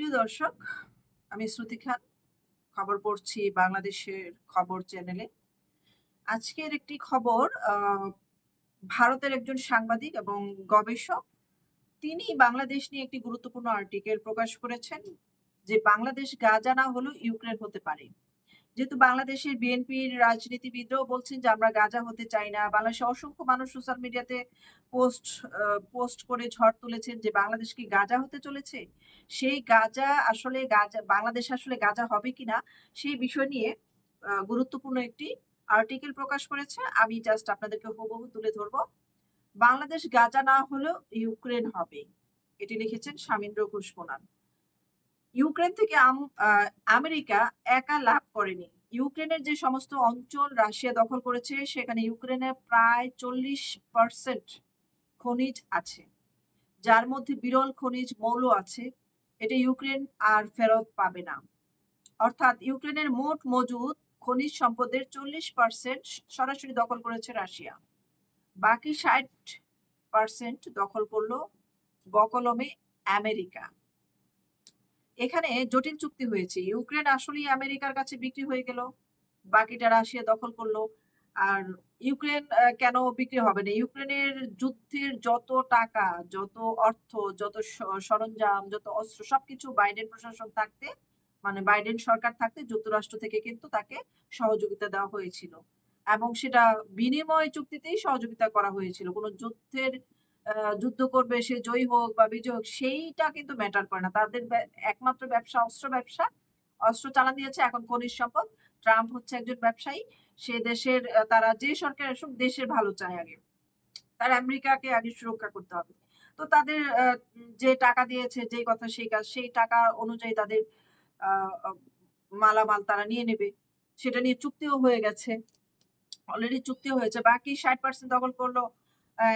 প্রিয় দর্শক, আমি শ্রুতি খান, খবর পড়ছি বাংলাদেশের খবর চ্যানেলে। আজকের একটি খবর ভারতের একজন সাংবাদিক এবং গবেষক, তিনি বাংলাদেশ নিয়ে একটি গুরুত্বপূর্ণ আর্টিকেল প্রকাশ করেছেন যে বাংলাদেশ গাজা না হলেও ইউক্রেন হতে পারে। যেহেতু বাংলাদেশের বিএনপির রাজনীতিবিদরাও বলছেন যে আমরা গাজা হতে চাই না। বাংলাদেশে অসংখ্য মানুষ সোশ্যাল মিডিয়াতে পোস্ট পোস্ট করে ঝড় তুলেছেন যে বাংলাদেশ কি গাজা হতে চলেছে? সেই গাজা আসলে গাজা, বাংলাদেশ আসলে গাজা হবে কিনা সেই বিষয় নিয়ে গুরুত্বপূর্ণ একটি আর্টিকেল প্রকাশ করেছে। আমি জাস্ট আপনাদেরকে হুবহু তুলে ধরবো। বাংলাদেশ গাজা না হলেও ইউক্রেন হবে। এটি লিখেছেন শামীন্দ্র ঘোষ কোনান ইউক্রেন থেকে আমেরিকা একা লাভ করেনি। ইউক্রেনের যে সমস্ত অঞ্চল রাশিয়া দখল করেছে, সেখানে ইউক্রেনের প্রায় চল্লিশ পার্সেন্ট খনিজ আছে। যার মধ্যে বিরল খনিজ মৌল আছে। এটা ইউক্রেন আর ফেরত পাবে না। অর্থাৎ ইউক্রেনের মোট মজুদ খনিজ সম্পদের চল্লিশ পার্সেন্ট সরাসরি দখল করেছে রাশিয়া। বাকি ষাট পার্সেন্ট দখল করল বকলমে আমেরিকা। এখানে জটিল চুক্তি হয়েছে। ইউক্রেন আসলেই আমেরিকার কাছে বিক্রি হয়ে গেল। বাকিটা রাশিয়া দখল করল। আর ইউক্রেন কেন বিক্রি হবে না? ইউক্রেনের যুদ্ধের যত টাকা, যত অর্থ, যত সরঞ্জাম, যত অস্ত্র, সবকিছু বাইডেন প্রশাসন থাকতে মানে বাইডেন সরকার থাকতে যুক্তরাষ্ট্র থেকে কিন্তু তাকে সহযোগিতা দেওয়া হয়েছিল। এবং সেটা বিনিময় চুক্তিতেই সহযোগিতা করা হয়েছিল। কোনো যুদ্ধের যুদ্ধ করবে, সে জয়ী হোক বা বিজয় হোক, সেইটা কিন্তু ম্যাটার করে না। তাদের একমাত্র ব্যবসা অস্ত্র ব্যবসা। অস্ত্র চালান দিয়েছে এখন খনিজ সম্পদ। ট্রাম্প হচ্ছে একজন ব্যবসায়ী। সে দেশের তারা যে সরকার আসুক, দেশের ভালো চায় আগে। তার আমেরিকাকে আগে সুরক্ষা করতে হবে। তো তাদের যে টাকা দিয়েছে যে কথা সেই কাজ, সেই টাকা অনুযায়ী তাদের মালামাল তারা নিয়ে নেবে। সেটা নিয়ে চুক্তিও হয়ে গেছে। অলরেডি চুক্তি হয়েছে। বাকি ষাট পার্সেন্ট দখল করল।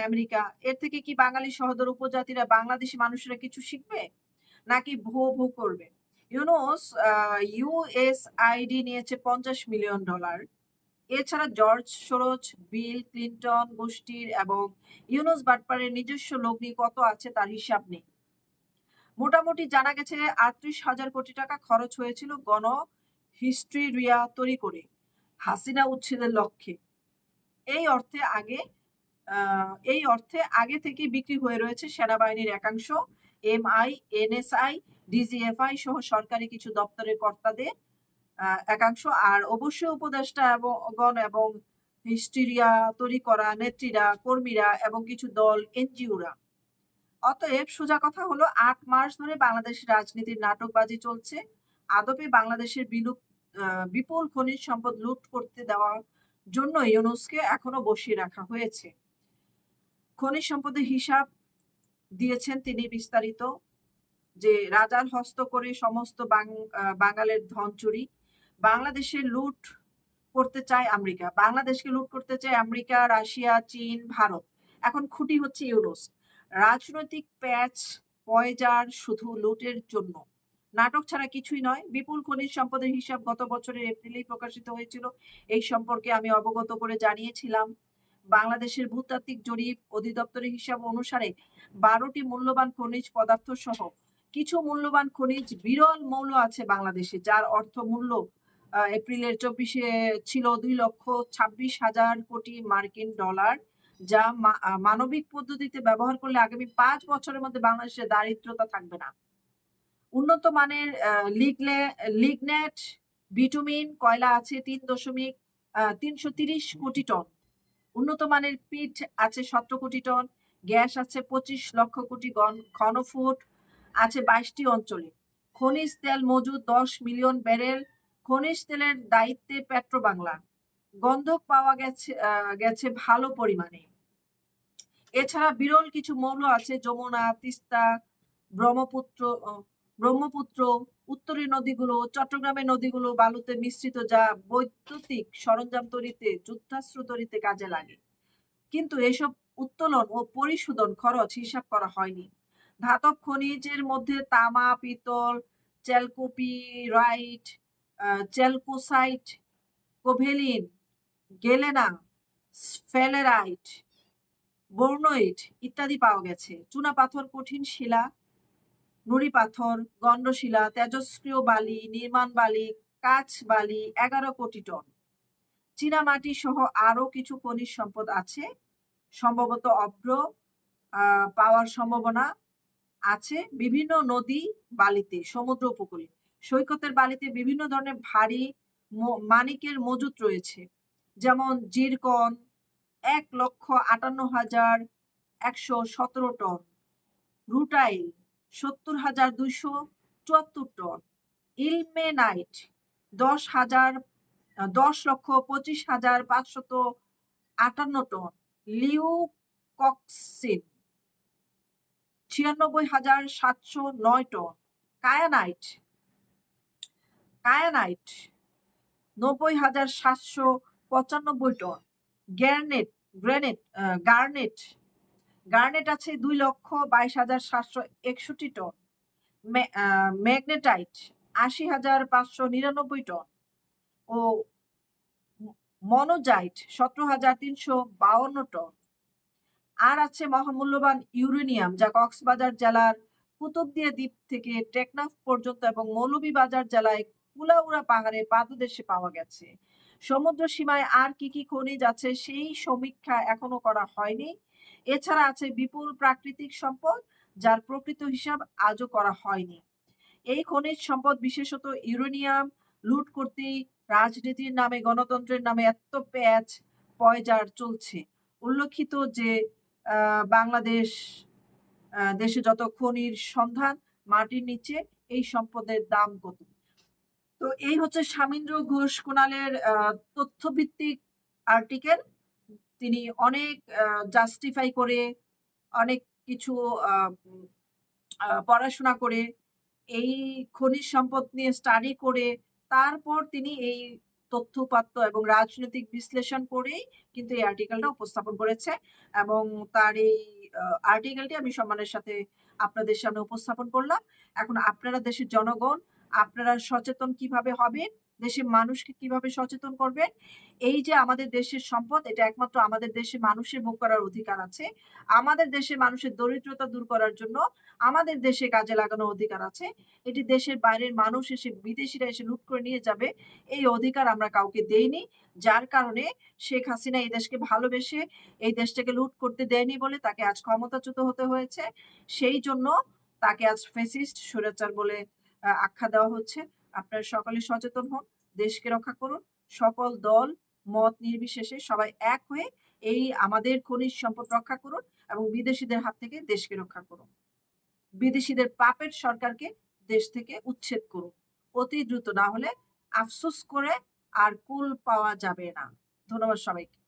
আমেরিকা। এর থেকে কি বাঙালি সহোদর উপজাতিরা বাংলাদেশি মানুষরা কিছু শিখবে? নাকি ভো ভো করবে? ইউনোস ইউএসআইডি নিয়েছে পঞ্চাশ মিলিয়ন ডলার। এছাড়া জর্জ সোরজ, বিল ক্লিন্টন গোষ্ঠীর এবং ইউনুস বাটপারের নিজস্ব লগ্নি কত আছে তার হিসাব নেই। মোটামুটি জানা গেছে আটত্রিশ হাজার কোটি টাকা খরচ হয়েছিল গণ হিস্ট্রি রিয়া তৈরি করে, হাসিনা উচ্ছেদের লক্ষ্যে। এই অর্থে আগে এই অর্থে আগে থেকে বিক্রি হয়ে রয়েছে সেনাবাহিনীর একাংশ, এমআই, এনএসআই, ডিজিএফআই সহ সরকারি কিছু দপ্তরের কর্তাদের একাংশ। আর অবশ্যই উপদেষ্টা এবং গণ এবং হিস্টিরিয়া তৈরি করা নেত্রীরা, কর্মীরা এবং কিছু দল, এনজিওরা। অতএব সোজা কথা হলো, আট মাস ধরে বাংলাদেশের রাজনীতির নাটকবাজি চলছে। আদপে বাংলাদেশের বিলুপ বিপুল খনিজ সম্পদ লুট করতে দেওয়ার জন্য ইউনুসকে এখনও বসিয়ে রাখা হয়েছে। খনিজ সম্পদের হিসাব দিয়েছেন তিনি বিস্তারিত যে রাজার হস্ত করে সমস্ত বাঙালের ধন চুরি। বাংলাদেশে লুট করতে চায় আমেরিকা। বাংলাদেশকে লুট করতে চায় আমেরিকা, রাশিয়া, চীন, ভারত। এখন খুঁটি হচ্ছে ইউরোস। রাজনৈতিক প্যাচ পয়জার শুধু লুটের জন্য। নাটক ছাড়া কিছুই নয়, বিপুল খনিজ সম্পদের হিসাব গত বছরের এপ্রিলেই প্রকাশিত হয়েছিল। এই সম্পর্কে আমি অবগত করে জানিয়েছিলাম। বাংলাদেশের ভূতাত্ত্বিক জরিপ অধিদপ্তরের হিসাব অনুসারে বারোটি মূল্যবান খনিজ পদার্থ সহ কিছু মূল্যবান খনিজ বিরল মৌল আছে বাংলাদেশে, যার অর্থ মূল্য এপ্রিলের চব্বিশে ছিল দুই লক্ষ ছাব্বিশ হাজার কোটি মার্কিন ডলার, যা মানবিক পদ্ধতিতে ব্যবহার করলে আগামী পাঁচ বছরের মধ্যে বাংলাদেশে দারিদ্রতা থাকবে না। উন্নত মানের লিগলে, লিগনেট, বিটুমিন, কয়লা আছে তিন দশমিক তিনশো তিরিশ কোটি টন। উন্নত মানের পিঠ আছে সতেরো কোটি টন, গ্যাস আছে পঁচিশ লক্ষ কোটি ঘনফুট আছে বাইশটি অঞ্চলে। খনিজ তেল মজুদ দশ মিলিয়ন ব্যারেল। খনিজ তেলের দায়িত্বে পেট্রো বাংলা গন্ধক পাওয়া গেছে গেছে ভালো পরিমাণে। এছাড়া বিরল কিছু মৌল আছে, যমুনা, তিস্তা, ব্রহ্মপুত্র ব্রহ্মপুত্র উত্তরের নদীগুলো, চট্টগ্রামের নদীগুলো বালুতে মিশ্রিত যা বৈদ্যুতিক সরঞ্জাম তৈরিতে, যুদ্ধাস্ত্র তৈরিতে কাজে লাগে। কিন্তু এসব উত্তোলন ও পরিশোধন খরচ হিসাব করা হয়নি। ধাতব খনিজের মধ্যে তামা, পিতল চ্যালকোপিরাইট চ্যালকোসাইট, কোভেলিন, গেলেনা নুড়ি পাথর, গন্ডশিলা, তেজস্ক্রিয় বালি, নির্মাণ বালি, কাঁচ বালি, এগারো কোটি টন। চীনামাটি সহ আরও কিছু খনিজ সম্পদ আছে। সম্ভবত অভ্র পাওয়ার সম্ভাবনা আছে বিভিন্ন নদী বালিতে, সমুদ্র উপকূলে। সৈকতের বালিতে বিভিন্ন ধরনের ভারী মানিকের মজুত রয়েছে। যেমন জিরকন, এক লক্ষ আটান্ন হাজার একশো সতেরো টন। রুটাইল সত্তর হাজার দুইশো চুয়াত্তর টন। ইলমেনাইট দশ হাজার দশ লক্ষ পঁচিশ হাজার পাঁচশত আটান্ন টন। লিউকক্সিন ছিয়ানব্বই হাজার সাতশো নয় টন। কায়ানাইট কায়ানাইট নব্বই হাজার সাতশো পঁচানব্বই ton. Garnet, garnet garnet garnet আছে দুই লক্ষ বাইশ হাজার সাতশো একষট্টি টন। ম্যাগনেটাইট আশি হাজার পাঁচশো নিরানব্বই টন। ও মনোজাইট সতেরো হাজার তিনশো বাউন্ন টন। আর আছে মহামূল্যবান ইউরেনিয়াম, যা কক্সবাজার জেলার কুতুবদিয়া দ্বীপ থেকে টেকনাফ পর্যন্ত এবং মৌলভীবাজার জেলায় কুলাউড়া পাহাড়ে পাদদেশে পাওয়া গেছে। সমুদ্র সীমায় আর কি কি খনিজ আছে সেই সমীক্ষা এখনও করা হয়নি। এছাড়া আছে বিপুল প্রাকৃতিক সম্পদ, যার প্রকৃত হিসাব আজও করা হয়নি। এই খনিজ সম্পদ বিশেষত ইউরেনিয়াম, লুট করতে রাজনীতির নামে, গণতন্ত্রের নামে এত প্যাচ পয়জার চলছে। উল্লেখিত যে বাংলাদেশ দেশে যত খনির সন্ধান, মাটির নিচে এই সম্পদের দাম কত? তো এই হচ্ছে সামীন্দ্র ঘোষ কোনালের তথ্যভিত্তিক আর্টিকেল তিনি অনেক জাস্টিফাই করে, অনেক কিছু পড়াশোনা করে, এই খনিজ সম্পদ নিয়ে স্টাডি করে, তারপর তিনি এই তথ্যপাত্য এবং রাজনৈতিক বিশ্লেষণ করেই কিন্তু এই আর্টিকেলটা উপস্থাপন করেছে এবং তার এই আর্টিকেলটি আমি সম্মানের সাথে আপনাদের সামনে উপস্থাপন করলাম। এখন আপনারা দেশের জনগণ আপনারা সচেতন কীভাবে হবে দেশের মানুষকে কীভাবে সচেতন করবেন? এই যে আমাদের দেশের সম্পদ, এটা একমাত্র আমাদের দেশের মানুষের ভোগ করার অধিকার আছে। আমাদের দেশের মানুষের দরিদ্রতা দূর করার জন্য আমাদের দেশে কাজে লাগানোর অধিকার আছে। এটি দেশের বাইরের মানুষ এসে বিদেশিরা এসে লুট করে নিয়ে যাবে। এই অধিকার আমরা কাউকে দেইনি। যার কারণে শেখ হাসিনা এই দেশকে ভালোবেসে এই দেশটাকে লুট করতে দেয়নি বলে তাকে আজ ক্ষমতাচ্যুত হতে হয়েছে। সেই জন্য তাকে আজ ফেসিস্ট, স্বৈরাচার বলে আখ্যা দেওয়া হচ্ছে। আপনারা সকলে সচেতন হন, দেশকে রক্ষা করুন। সকল দল, মত নির্বিশেষে সবাই এক হয়ে এই আমাদের খনিজ সম্পদ রক্ষা করুন এবং বিদেশিদের হাত থেকে দেশকে রক্ষা করুন। বিদেশিদের পাপের সরকারকে দেশ থেকে উচ্ছেদ করুন। অতি দ্রুত না হলে আফসোস করে আর কুল পাওয়া যাবে না। ধন্যবাদ সবাইকে।